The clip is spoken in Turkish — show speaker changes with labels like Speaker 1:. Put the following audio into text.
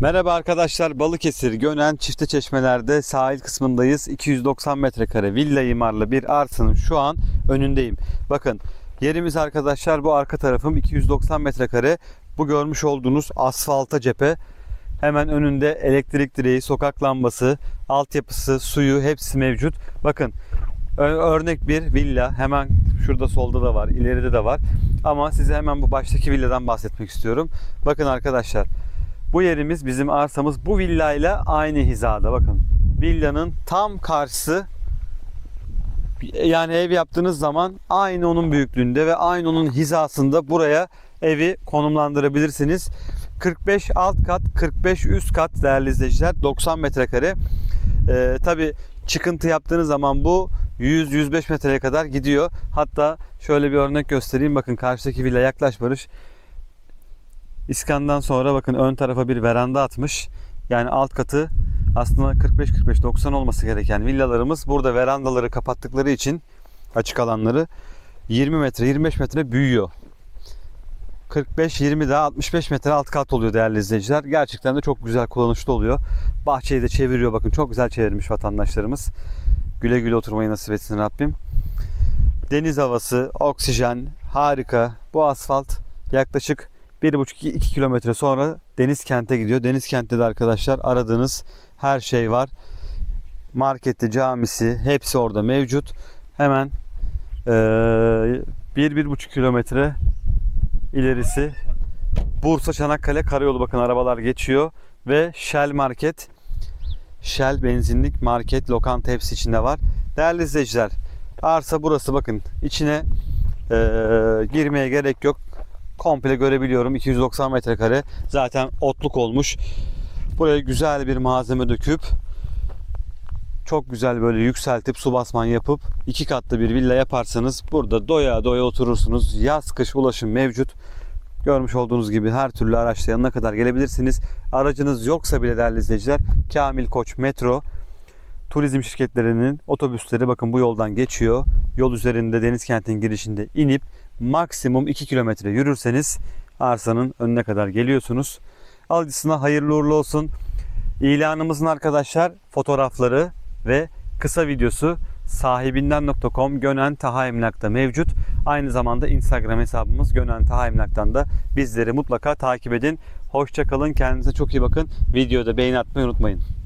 Speaker 1: Merhaba arkadaşlar Balıkesir Gönen Çifte Çeşmeler'de sahil kısmındayız. 290 metrekare villa imarlı bir arsanın şu an önündeyim. Bakın yerimiz arkadaşlar bu arka tarafım 290 metrekare. Bu görmüş olduğunuz asfalta cephe. Hemen önünde elektrik direği, sokak lambası, altyapısı, suyu hepsi mevcut. Bakın örnek bir villa hemen şurada solda da var, ileride de var. Ama size hemen bu baştaki villadan bahsetmek istiyorum. Bakın arkadaşlar bu yerimiz bizim arsamız bu villayla aynı hizada bakın. Villanın tam karşısı yani ev yaptığınız zaman aynı onun büyüklüğünde ve aynı onun hizasında buraya evi konumlandırabilirsiniz. 45 alt kat, 45 üst kat değerli izleyiciler. 90 metrekare. Ee, Tabi çıkıntı yaptığınız zaman bu 100-105 metreye kadar gidiyor. Hatta şöyle bir örnek göstereyim. Bakın karşıdaki villa yaklaş Barış. İskandan sonra bakın ön tarafa bir veranda atmış. Yani alt katı aslında 45-45-90 olması gereken villalarımız burada verandaları kapattıkları için açık alanları 20 metre 25 metre büyüyor. 45-20 daha 65 metre alt kat oluyor değerli izleyiciler. Gerçekten de çok güzel kullanışlı oluyor. Bahçeyi de çeviriyor bakın çok güzel çevirmiş vatandaşlarımız. Güle güle oturmayı nasip etsin Rabbim. Deniz havası, oksijen harika. Bu asfalt yaklaşık 1,5-2 kilometre sonra Deniz Kent'e gidiyor. Deniz Kent'te de arkadaşlar aradığınız her şey var. Marketi, camisi hepsi orada mevcut. Hemen eee 1-1,5 kilometre ilerisi Bursa Çanakkale Karayolu bakın arabalar geçiyor ve Shell Market Shell benzinlik market lokanta hepsi içinde var. Değerli izleyiciler arsa burası bakın içine eee, girmeye gerek yok komple görebiliyorum. 290 metrekare. Zaten otluk olmuş. Buraya güzel bir malzeme döküp çok güzel böyle yükseltip su basman yapıp iki katlı bir villa yaparsanız burada doya doya oturursunuz. Yaz kış ulaşım mevcut. Görmüş olduğunuz gibi her türlü araçla yanına kadar gelebilirsiniz. Aracınız yoksa bile değerli izleyiciler Kamil Koç Metro turizm şirketlerinin otobüsleri bakın bu yoldan geçiyor. Yol üzerinde deniz kentin girişinde inip maksimum 2 kilometre yürürseniz arsanın önüne kadar geliyorsunuz. Alıcısına hayırlı uğurlu olsun. İlanımızın arkadaşlar fotoğrafları ve kısa videosu sahibinden.com Gönen Taha Emlak'ta mevcut. Aynı zamanda Instagram hesabımız Gönen Taha Emlak'tan da bizleri mutlaka takip edin. Hoşça kalın. Kendinize çok iyi bakın. Videoda beğeni atmayı unutmayın.